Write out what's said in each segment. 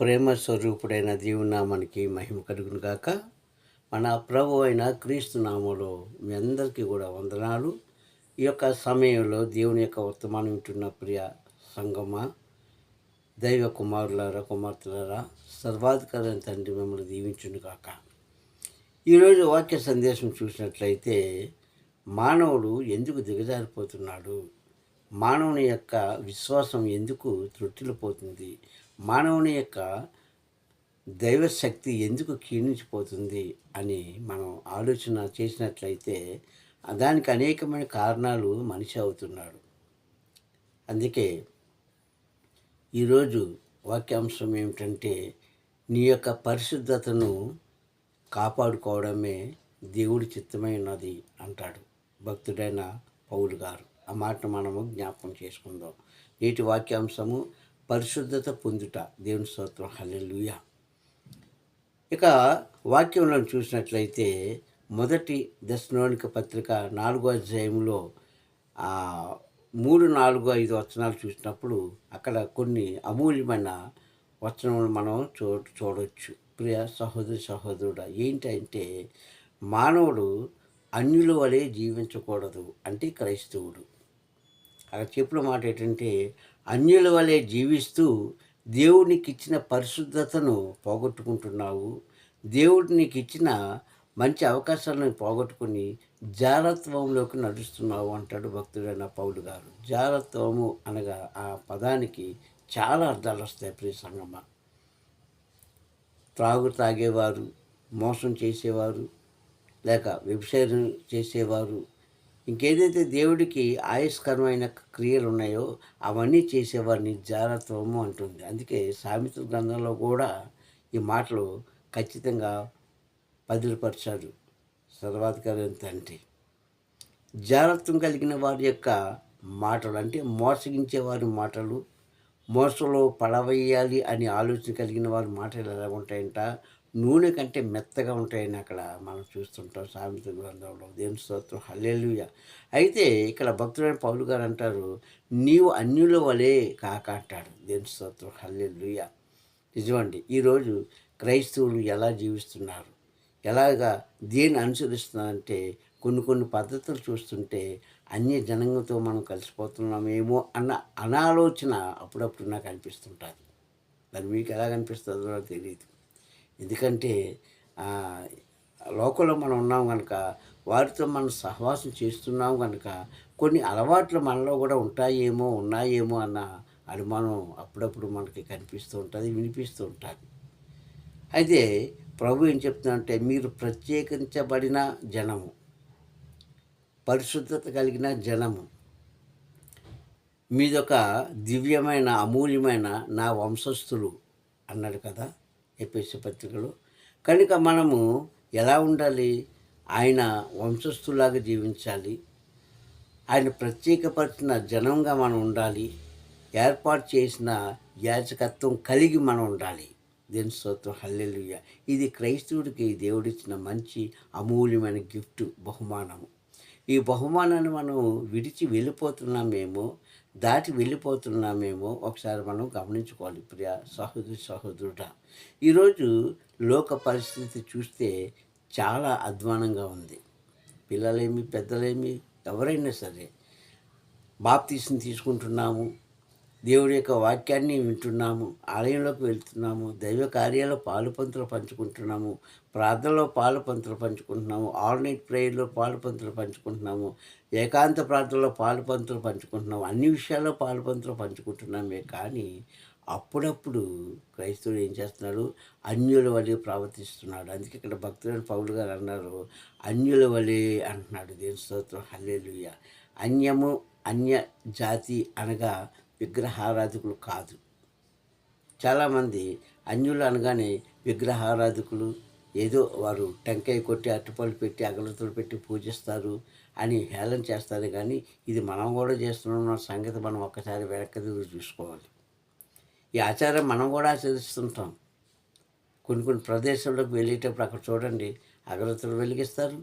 ప్రేమ స్వరూపుడైన దేవునామానికి మహిమ కలుగును గాక. మన ప్రభు అయిన క్రీస్తు నామంలో మీ అందరికీ కూడా వందనాలు. ఈ యొక్క సమయంలో దేవుని యొక్క వర్తమానం వింటున్న ప్రియ సంగమ దైవ కుమారులారా కుమార్తెలారా సర్వాధికారైన తండ్రి మిమ్మల్ని దీవించును గాక. ఈరోజు వాక్య సందేశం చూసినట్లయితే మానవుడు ఎందుకు దిగజారిపోతున్నాడు? మానవుని యొక్క విశ్వాసం ఎందుకు త్రుట్టిల్లిపోతుంది? మానవుని యొక్క దైవశక్తి ఎందుకు క్షీణించిపోతుంది అని మనం ఆలోచన చేసినట్లయితే దానికి అనేకమైన కారణాలు మనిషి అవుతున్నాడు. అందుకే ఈరోజు వాక్యాంశం ఏమిటంటే నీ యొక్క పరిశుద్ధతను కాపాడుకోవడమే దేవుడి చిత్తమై ఉన్నది అంటాడు భక్తుడైన పౌలు గారు. ఆ మాట మనము జ్ఞాపకం చేసుకుందాం. నేటి వాక్యాంశము పరిశుద్ధత పొందుట దేవుని స్తోత్రం. హల్లెలుయ. ఇక వాక్యంలో చూసినట్లయితే మొదటి దశలోనిక పత్రిక నాలుగో అధ్యాయంలో మూడు నాలుగు ఐదు వచనాలు చూసినప్పుడు అక్కడ కొన్ని అమూల్యమైన వచనములు మనం చూ చూడవచ్చు ప్రియ సహోదరి సహోదరుడు ఏంటంటే మానవుడు అన్యుల వలె జీవించకూడదు అంటే క్రైస్తవుడు. అక్కడ చెప్పిన మాట ఏంటంటే అన్యుల వలె జీవిస్తూ దేవునికి ఇచ్చిన పరిశుద్ధతను పోగొట్టుకుంటున్నావు. దేవుడు నీకు ఇచ్చిన మంచి అవకాశాలను పోగొట్టుకుని జారత్వంలోకి నడుస్తున్నావు అంటాడు భక్తుడైన పౌలు గారు. జారత్వము అనగా ఆ పదానికి చాలా అర్థాలు వస్తాయి ప్రియ సంగమ. త్రాగు తాగేవారు మోసం చేసేవారు లేక వ్యభిచారం చేసేవారు ఇంకేదైతే దేవుడికి ఆయస్కరమైన క్రియలు ఉన్నాయో అవన్నీ చేసేవారిని జారత్వము అంటుంది. అందుకే సామెత గ్రంథంలో కూడా ఈ మాటలు ఖచ్చితంగా పదిలపరిచారు. సర్వాధికారి తండ్రి జాగ్రత్తం కలిగిన వారి యొక్క మాటలు అంటే మోసగించే వారి మాటలు మోసలో పడవేయాలి అని ఆలోచన కలిగిన వారి మాటలు ఎలా ఉంటాయంట? నూనె కంటే మెత్తగా ఉంటాయని అక్కడ మనం చూస్తుంటాం. సామెత గ్రంథంలో దేవుని స్తోత్రం. హల్లెలుయ. అయితే ఇక్కడ భక్తుడైన పౌలు గారు అంటారు నీవు అన్యుల వలె కాక అంటాడు దేవుని స్తోత్రం. హల్లెలూయ. నిజమండి. ఈరోజు క్రైస్తవులు ఎలా జీవిస్తున్నారు? ఎలాగా దేన్ని అనుసరిస్తున్నారంటే కొన్ని కొన్ని పద్ధతులు చూస్తుంటే అన్య జనంతో మనం కలిసిపోతున్నామేమో అన్న అనాలోచన అప్పుడప్పుడు నాకు అనిపిస్తుంటుంది. మరి మీకు ఎలా కనిపిస్తుందో నాకు తెలియదు ఎందుకంటే లోకంలో మనం ఉన్నాం కనుక వారితో మనం సహవాసం చేస్తున్నాం కనుక కొన్ని అలవాట్లు మనలో కూడా ఉంటాయేమో ఉన్నాయేమో అన్న అనుమానం అప్పుడప్పుడు మనకి కనిపిస్తూ ఉంటుంది వినిపిస్తూ ఉంటుంది. అయితే ప్రభు ఏం చెప్తున్నారంటే మీరు ప్రత్యేకించబడిన జనము పరిశుద్ధత కలిగిన జనము మీదొక దివ్యమైన అమూల్యమైన నా వంశస్థులు అన్నాడు కదా. ఎపిసి పత్రికలో కనుక మనము ఎలా ఉండాలి? ఆయన వంశస్థులాగా జీవించాలి. ఆయన ప్రత్యేకపరిచిన జనంగా మనం ఉండాలి. ఏర్పాటు చేసిన యాచకత్వం కలిగి మనం ఉండాలి. దేని స్తోత్రం. హల్లెలుయ్య ఇది క్రైస్తవుడికి దేవుడిచ్చిన మంచి అమూల్యమైన గిఫ్ట్ బహుమానము. ఈ బహుమానాన్ని మనం విడిచి వెళ్ళిపోతున్నామేమో దాటి వెళ్ళిపోతున్నామేమో ఒకసారి మనం గమనించుకోవాలి ప్రియ సహోదరి సహోదరుడ. ఈరోజు లోక పరిస్థితి చూస్తే చాలా అధ్వానంగా ఉంది. పిల్లలేమి పెద్దలేమి ఎవరైనా సరే బాప్తీసుని తీసుకుంటున్నాము దేవుడి యొక్క వాక్యాన్ని వింటున్నాము ఆలయంలోకి వెళ్తున్నాము దైవ కార్యాలు పాలు పంతులు పంచుకుంటున్నాము ప్రార్థనలో పాలు పంతులు పంచుకుంటున్నాము ఆన్లైన్ ప్రేయర్లో పాలు పంతులు పంచుకుంటున్నాము ఏకాంత ప్రార్థనలో పాలు పంతులు పంచుకుంటున్నాము అన్ని విషయాల్లో పాలు పంతులు పంచుకుంటున్నామే. కానీ అప్పుడప్పుడు క్రైస్తవుడు ఏం చేస్తున్నాడు? అన్యుల వలె ప్రవర్తిస్తున్నాడు. అందుకే ఇక్కడ భక్తులైన పౌలు గారు అన్నారు అన్యుల వలె అంటున్నాడు దేని స్తోత్రం. హల్లెలూయ. అన్యము అన్య జాతి అనగా విగ్రహారాధకులు కాదు. చాలామంది అన్యులు అనగానే విగ్రహారాధకులు ఏదో వారు టెంకాయ కొట్టి అట్టుపళ్ళు పెట్టి అగలతలు పెట్టి పూజిస్తారు అని హేళన చేస్తారు కానీ ఇది మనం కూడా చేస్తున్నాం సంగతి మనం ఒక్కసారి వెనక్కి చూసుకోవాలి. ఈ ఆచారం మనం కూడా ఆచరిస్తుంటాం. కొన్ని కొన్ని ప్రదేశాలకు వెళ్ళేటప్పుడు అక్కడ చూడండి అగరత్తులు వెలిగిస్తారు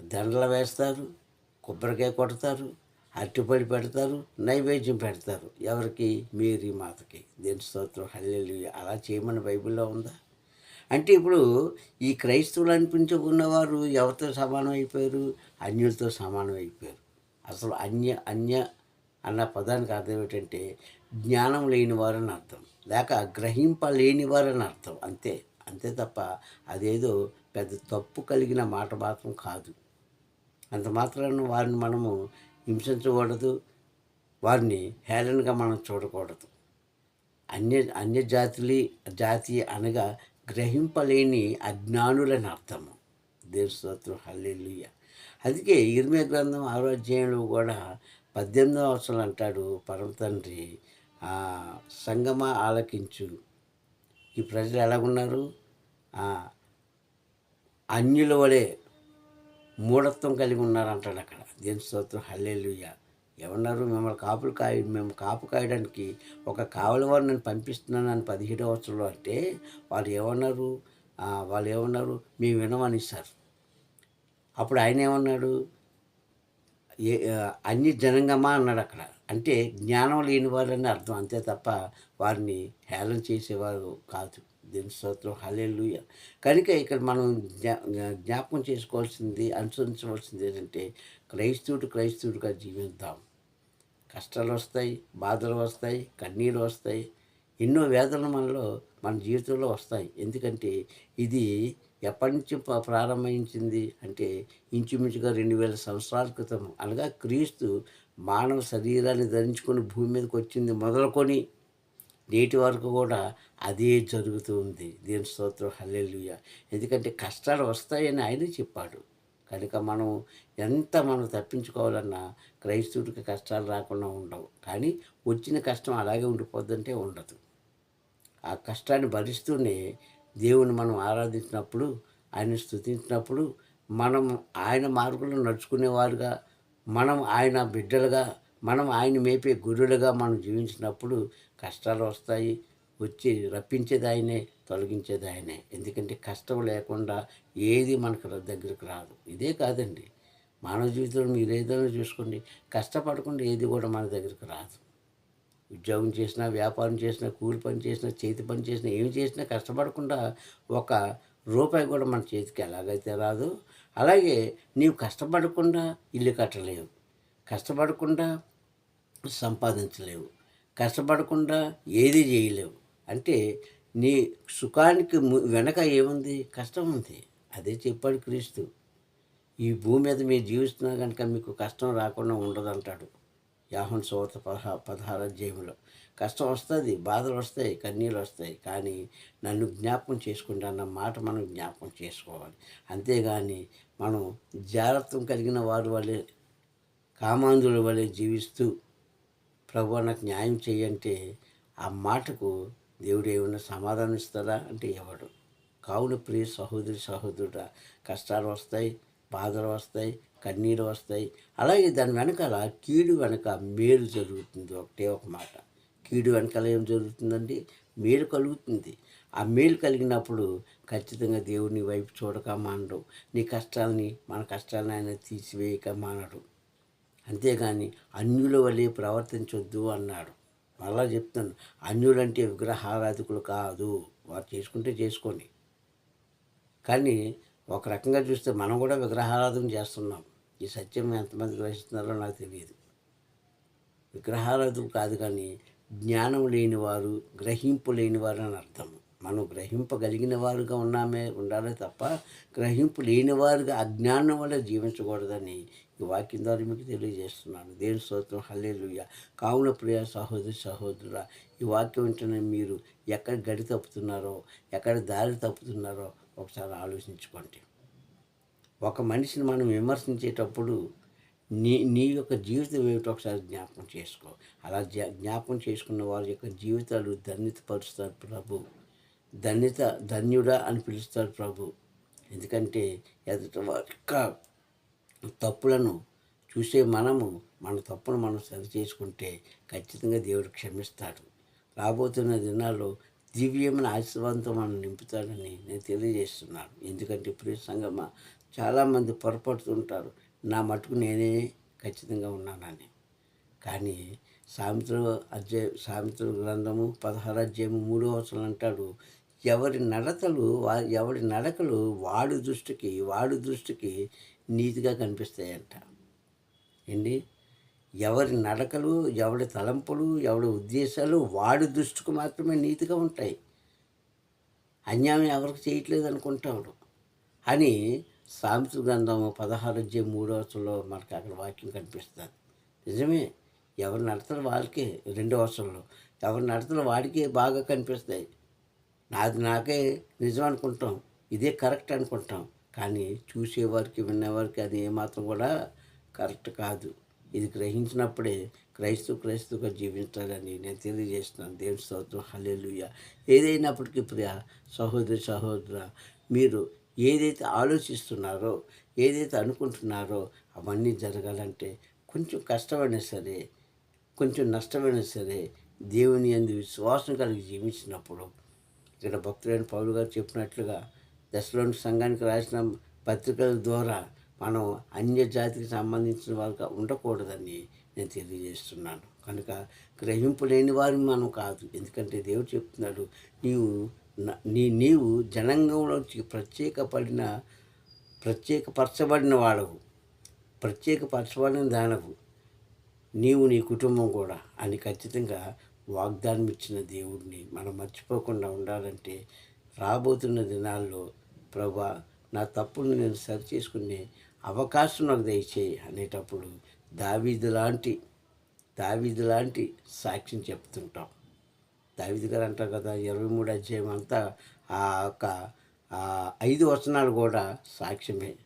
దండలు వేస్తారు కొబ్బరికాయ కొడతారు అరటిపడి పెడతారు నైవేద్యం పెడతారు. ఎవరికి? మేరీ మాతకి. దేని స్తోత్రం హల్లెలు అలా చేయమని బైబిల్లో ఉందా? అంటే ఇప్పుడు ఈ క్రైస్తవులు అనిపించుకున్నవారు ఎవరితో సమానం అయిపోయారు? అన్యులతో సమానం అయిపోయారు. అసలు అన్య అన్య అన్న పదానికి అర్థం ఏమిటంటే జ్ఞానం లేనివారని అర్థం. లేక గ్రహింపలేని వారని అర్థం. అంతే అంతే తప్ప అదేదో పెద్ద తప్పు కలిగిన మాట మాత్రం కాదు. అంత మాత్రాన వారిని మనము హింసించకూడదు. వారిని హేళనగా మనం చూడకూడదు. అన్య అన్య జాతులు జాతి అనగా గ్రహింపలేని అజ్ఞానులని అర్థము. దేవస్తోత్రం హల్లెలుయ్య అందుకే ఇర్మే గ్రంథం ఆరో అధ్యాయంలో కూడా పద్దెనిమిదవ అవసరం అంటాడు పరమ తండ్రి సంగమ ఆలకించు. ఈ ప్రజలు ఎలాగున్నారు? అన్యుల వలె మూఢత్వం కలిగి ఉన్నారు అంటాడు అక్కడ. దేని స్తోత్రం హల్లేలుయ్య ఏమన్నారు మిమ్మల్ని కాపులు కాయ మేము కాపు కాయడానికి ఒక కావలి వారు నేను అని పదిహేడు సంవత్సరంలో అంటే వాళ్ళు ఏమన్నారు? వాళ్ళు ఏమన్నారు? మేము వినమని సార్. అప్పుడు ఆయన ఏమన్నాడు? ఏ అన్ని జనంగమా అన్నాడు అక్కడ. అంటే జ్ఞానం లేని వారని అర్థం. అంతే తప్ప వారిని హేళన చేసేవారు కాదు. దీని స్తోత్రం హల్లెలూయ. కనుక ఇక్కడ మనం జ్ఞా జ్ఞాపకం చేసుకోవాల్సింది అనుసరించవలసింది ఏంటంటే క్రైస్తవుడు క్రైస్తవుడిగా జీవిద్దాం. కష్టాలు వస్తాయి బాధలు వస్తాయి కన్నీళ్ళు వస్తాయి ఎన్నో వేదనలు మనలో మన జీవితంలో వస్తాయి. ఎందుకంటే ఇది ఎప్పటి నుంచి ప్రారంభించింది అంటే ఇంచుమించుగా రెండు వేల సంవత్సరాల క్రితం. అనగా క్రీస్తు మానవ శరీరాన్ని ధరించుకొని భూమి మీదకి వచ్చింది మొదలుకొని నేటి వరకు కూడా అదే జరుగుతూ ఉంది. దీని స్తోత్రం హల్లెలుయ. ఎందుకంటే కష్టాలు వస్తాయని ఆయన చెప్పాడు. కనుక మనం ఎంత మనం తప్పించుకోవాలన్నా క్రైస్తవుడికి కష్టాలు రాకుండా ఉండవు. కానీ వచ్చిన కష్టం అలాగే ఉండిపోద్దంటే ఉండదు. ఆ కష్టాన్ని భరిస్తూనే దేవుని మనం ఆరాధించినప్పుడు ఆయన స్థుతించినప్పుడు మనం ఆయన మార్గంలో నడుచుకునేవారుగా మనం ఆయన బిడ్డలుగా మనం ఆయన మేపే గురులుగా మనం జీవించినప్పుడు కష్టాలు వస్తాయి వచ్చి రప్పించేది ఆయనే. తొలగించేది ఆయనే. ఎందుకంటే కష్టం లేకుండా ఏది మనకు దగ్గరికి రాదు. ఇదే కాదండి. మానవ జీవితంలో మీరు ఏదైనా చూసుకోండి. కష్టపడకుండా ఏది కూడా మన దగ్గరికి రాదు. ఉద్యోగం చేసినా వ్యాపారం చేసినా కూలి పని చేసినా చేతి పని చేసినా ఏం చేసినా కష్టపడకుండా ఒక రూపాయి కూడా మన చేతికి ఎలాగైతే రాదు అలాగే నీవు కష్టపడకుండా ఇల్లు కట్టలేవు. కష్టపడకుండా సంపాదించలేవు. కష్టపడకుండా ఏది చేయలేవు. అంటే నీ సుఖానికి వెనక ఏముంది? కష్టం ఉంది. అదే చెప్పాడు క్రీస్తు. ఈ భూమి మీద మీరు జీవిస్తున్నా కనుక మీకు కష్టం రాకుండా ఉండదంటాడు. యాహన్ సోత పదహా పదహారు అధ్యాయంలో. కష్టం వస్తుంది బాధలు వస్తాయి కన్నీళ్ళు వస్తాయి కానీ నన్ను జ్ఞాపకం చేసుకుంటా అన్న మాట మనం జ్ఞాపకం చేసుకోవాలి. అంతేగాని మనం జాగ్రత్తం కలిగిన వారి వలె కామాంధుల వలె జీవిస్తూ ప్రభు నాకు న్యాయం చేయంటే ఆ మాటకు దేవుడు ఏమైనా సమాధానం ఇస్తాడా? అంటే ఎవడు? కావున ప్రియ సహోదరి సహోదరుడా కష్టాలు వస్తాయి బాధలు వస్తాయి కన్నీరు వస్తాయి. అలాగే దాని వెనకాల కీడు వెనక మేలు జరుగుతుంది ఒకటే ఒక మాట. కీడు వెనకాల ఏం జరుగుతుందండి? మేలు కలుగుతుంది. ఆ మేలు కలిగినప్పుడు ఖచ్చితంగా దేవుని వైపు చూడక మానడు. నీ కష్టాలని మన కష్టాలని ఆయన తీసివేయక మానడు. అంతేగాని అన్యుల వలె ప్రవర్తించొద్దు అన్నాడు. మరలా చెప్తాను అన్యులంటే విగ్రహారాధికులు కాదు. వారు చేసుకుంటే చేసుకోండి. కానీ ఒక రకంగా చూస్తే మనం కూడా విగ్రహారాధన చేస్తున్నాం. ఈ సత్యం ఎంతమంది గ్రహిస్తున్నారో నాకు తెలియదు. విగ్రహారాధన కాదు కానీ జ్ఞానం లేనివారు గ్రహింపు లేనివారు అని అర్థం. మనం గ్రహింపగలిగిన వారుగా ఉన్నామే ఉండాలి తప్ప గ్రహింపు లేనివారుగా అజ్ఞానం వల్ల జీవించకూడదని ఈ వాక్యం ద్వారా మీకు తెలియజేస్తున్నాను. దేని స్తోత్రం. హల్లేలుయ్య కావున ప్రియ సహోదరి సహోదరుల ఈ వాక్యం వెంటనే మీరు ఎక్కడ గడి తప్పుతున్నారో ఎక్కడ దారి తప్పుతున్నారో ఒకసారి ఆలోచించుకోండి. ఒక మనిషిని మనం విమర్శించేటప్పుడు నీ నీ యొక్క జీవితం ఏమిటో ఒకసారి జ్ఞాపకం చేసుకో. అలా జ్ఞా- జ్ఞాపకం చేసుకున్న వారి యొక్క జీవితాలు ధన్యత పరుస్తారు ప్రభు. ధన్యత ధన్యుడా అని పిలుస్తారు ప్రభు. ఎందుకంటే ఎదుట యొక్క తప్పులను చూసే మనము మన తప్పును మనం సరి చేసుకుంటే ఖచ్చితంగా దేవుడు క్షమిస్తాడు. రాబోతున్న దినాల్లో దివ్యమైన ఆశీర్వాదంతో మనం నింపుతాడని నేను తెలియజేస్తున్నాను. ఎందుకంటే ప్రియ సంగమ చాలామంది పొరపడుతుంటారు నా మటుకు నేనే ఖచ్చితంగా ఉన్నానని. కానీ సామెతలు అధ్యాయ సామెతల గ్రంథము పదహారు అధ్యాయము మూడో అవసరం అంటాడు ఎవరి నడతలు ఎవరి నడకలు వాడి దృష్టికి వాడి దృష్టికి నీతిగా కనిపిస్తాయంట. ఏంటి? ఎవరి నడకలు ఎవడి తలంపులు ఎవడి ఉద్దేశాలు వాడి దృష్టికి మాత్రమే నీతిగా ఉంటాయి. అన్యాయం ఎవరికి చేయట్లేదు అనుకుంటాడు అని సామెత గ్రంథం పదహారు అధ్యాయం మూడో వచనంలో మనకు అక్కడ వాక్యం కనిపిస్తుంది. నిజమే? ఎవరు నడతారు వాళ్ళకే రెండు అవసరంలో ఎవరు నడతారు వాడికే బాగా కనిపిస్తాయి. నాది నాకే నిజం అనుకుంటాం. ఇదే కరెక్ట్ అనుకుంటాం. కానీ చూసేవారికి వినేవారికి అది ఏమాత్రం కూడా కరెక్ట్ కాదు. ఇది గ్రహించినప్పుడే క్రైస్తవ క్రైస్తవుగా జీవించాలని నేను తెలియజేస్తున్నాను. దేవుని స్తోత్రం. హల్లెలూయ. ఏదైనప్పటికీ ప్రియ సహోదరి సహోదర మీరు ఏదైతే ఆలోచిస్తున్నారో ఏదైతే అనుకుంటున్నారో అవన్నీ జరగాలంటే కొంచెం కష్టమైనా సరే కొంచెం నష్టమైనా సరే దేవుని అందు విశ్వాసం కలిగి జీవించినప్పుడు ఇక్కడ భక్తులైన పౌరులు గారు చెప్పినట్లుగా దశలోని సంఘానికి రాసిన పత్రికల ద్వారా మనం అన్య జాతికి సంబంధించిన వారుగా ఉండకూడదని నేను తెలియజేస్తున్నాను. కనుక గ్రహింపు లేని వారు మనం కాదు. ఎందుకంటే దేవుడు చెప్తున్నాడు నీవు నీ నీవు జనాంగంలో ప్రత్యేకపడిన ప్రత్యేకపరచబడిన వాడవు. ప్రత్యేకపరచబడిన దానవు. నీవు నీ కుటుంబం కూడా అని ఖచ్చితంగా వాగ్దానం ఇచ్చిన దేవుడిని మనం మర్చిపోకుండా ఉండాలంటే రాబోతున్న దినాల్లో ప్రభా నా తప్పును నేను సరి చేసుకునే అవకాశం నాకు దయచేయి అనేటప్పుడు దావీదు లాంటి దావీదు లాంటి సాక్ష్యం చెప్తుంటాం. దావీదు గారు అంటారు కదా ఇరవై మూడు అధ్యాయం అంతా ఆ యొక్క ఐదు వచనాలు కూడా సాక్ష్యమే.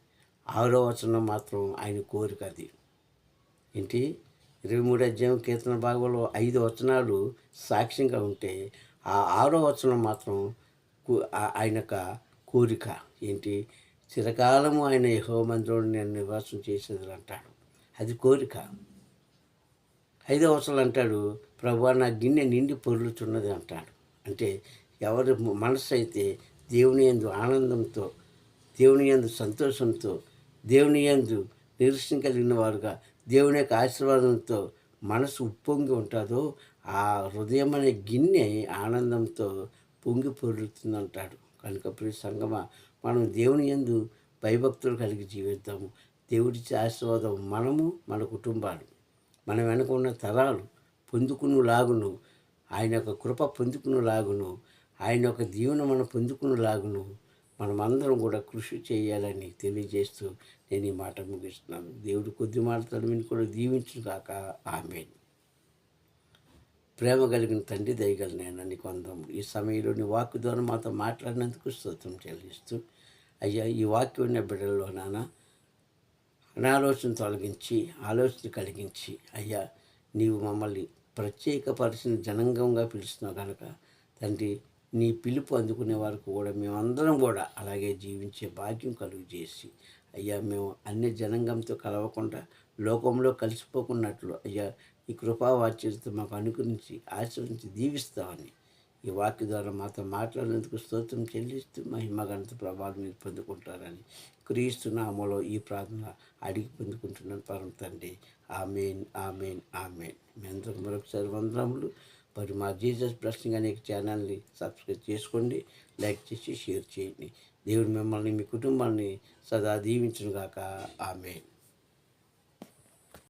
ఆరో వచనం మాత్రం ఆయన కోరిక అది. ఏంటి? ఇరవై మూడు అధ్యాయం కీర్తన భాగంలో ఐదు వచనాలు సాక్ష్యంగా ఉంటే ఆ ఆరో వచనం మాత్రం ఆయన యొక్క కోరిక ఏంటి? చిరకాలము ఆయన యహో మందిరం నేను నివాసం చేసేది అంటాడు అది కోరిక. ఐదో వచనం అంటాడు ప్రభు నా గిన్నె నిండి పొరులుతున్నది అంటాడు. అంటే ఎవరి మనసు అయితే దేవుని యందు ఆనందంతో దేవుని యందు సంతోషంతో దేవుని యందు నిరీక్షణ కలిగిన వారుగా దేవుని యొక్క ఆశీర్వాదంతో మనసు ఉప్పొంగి ఉంటుందో ఆ హృదయం అనే గిన్నె ఆనందంతో పొంగి పొరులుతుందంటాడు. కనుక ప్రియ సంగమ మనం దేవుని యందు భయభక్తులు కలిగి జీవిద్దాము. దేవుడిచ్చే ఆశీర్వాదం మనము మన కుటుంబాలు. మన వెనక ఉన్న తరాలు పొందుకును లాగును ఆయన యొక్క కృప పొందుకును లాగును ఆయన యొక్క దీవెన మనం పొందుకును లాగును మనమందరం కూడా కృషి చేయాలని తెలియజేస్తూ నేను ఈ మాట ముగిస్తున్నాను. దేవుడు కొద్ది మాటలు విని కూడా దీవించును కాక ఆమె ప్రేమ కలిగిన తండ్రి దయగల నేను నీకు అందము ఈ సమయంలో నీ వాక్కు ద్వారా మాతో మాట్లాడినందుకు స్తోత్రం చెల్లిస్తూ అయ్యా ఈ వాక్యం ఉన్న బిడ్డల్లో నాన్న అనాలోచన తొలగించి ఆలోచన కలిగించి అయ్యా నీవు మమ్మల్ని ప్రత్యేకపరిచిన జనంగంగా పిలుస్తున్నావు కనుక తండ్రి నీ పిలుపు అందుకునే వరకు కూడా మేమందరం కూడా అలాగే జీవించే భాగ్యం కలుగు చేసి అయ్యా మేము అన్ని జనంగంతో కలవకుండా లోకంలో కలిసిపోకున్నట్లు అయ్యా ఈ కృపావాచ్యతతో మాకు అనుకరించి ఆశ్రయించి దీవిస్తామని ఈ వాక్య ద్వారా మాతో మాట్లాడినందుకు స్తోత్రం చెల్లిస్తూ మహిమ ప్రభావం మీరు పొందుకుంటారని క్రీస్తు అమలో ఈ ప్రార్థన అడిగి పొందుకుంటున్నాను పరం తండ్రి. Amen amen amen. మీ అందరికి మరొకసారి వందనములు. మరి మా జీసస్ బ్లెస్సింగ్ అనే ఛానల్ని సబ్స్క్రైబ్ చేసుకోండి లైక్ చేసి షేర్ చేయండి. దేవుడు మిమ్మల్ని మీ కుటుంబాన్ని సదా దీవించును ఆమె